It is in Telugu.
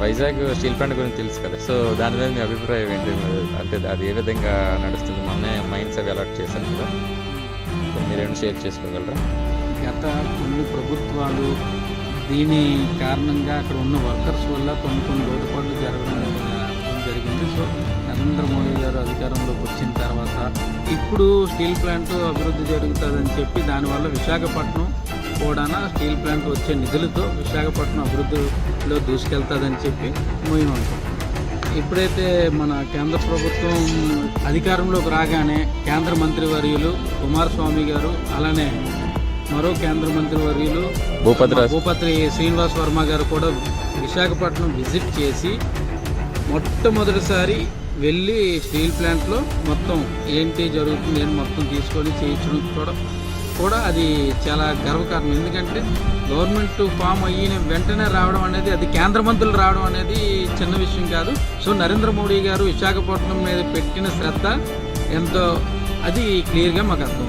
వైజాగ్ స్టీల్ ప్లాంట్ గురించి తెలుసు కదా. సో దాని మీద మీ అభిప్రాయం ఏంటి? అంటే అది ఏ విధంగా నడుస్తుంది? మొన్నే మైండ్స్ అవి అలర్ట్ చేశారు కదా. సో మీరేమైనా షేర్ చేసుకోగలరా? గత కొన్ని ప్రభుత్వాలు దీని కారణంగా అక్కడ ఉన్న వర్కర్స్ వల్ల కొన్ని కొన్ని లోటుపాట్లు జరగడం జరిగింది. సో నరేంద్ర మోడీ గారు అధికారంలోకి వచ్చిన తర్వాత ఇప్పుడు స్టీల్ ప్లాంట్ అభివృద్ధి జరుగుతుందని చెప్పి దానివల్ల విశాఖపట్నం కూడా స్టీల్ ప్లాంట్ వచ్చే నిధులతో విశాఖపట్నం అభివృద్ధిలో దూసుకెళ్తుందని చెప్పి మేము అనుకుంటున్నాం ఇప్పుడైతే మన కేంద్ర ప్రభుత్వం అధికారంలోకి రాగానే కేంద్ర మంత్రి వర్యులు కుమారస్వామి గారు అలానే మరో కేంద్ర మంత్రి వర్యులు భూపతి రాజు. భూపతి శ్రీనివాస్ వర్మ గారు కూడా విశాఖపట్నం విజిట్ చేసి మొట్టమొదటిసారి వెళ్ళి స్టీల్ ప్లాంట్లో మొత్తం ఏంటి జరుగుతుంది అని మొత్తం తీసుకొని చేయించడం కూడా కూడా అది చాలా గర్వకారణం. ఎందుకంటే గవర్నమెంట్ ఫామ్ అయిన వెంటనే రావడం అనేది అది కేంద్ర మంత్రులు రావడం అనేది చిన్న విషయం కాదు. సో నరేంద్ర మోడీ గారు విశాఖపట్నం మీద పెట్టిన శ్రద్ధ ఎంతో అది క్లియర్గా మాకు అర్థం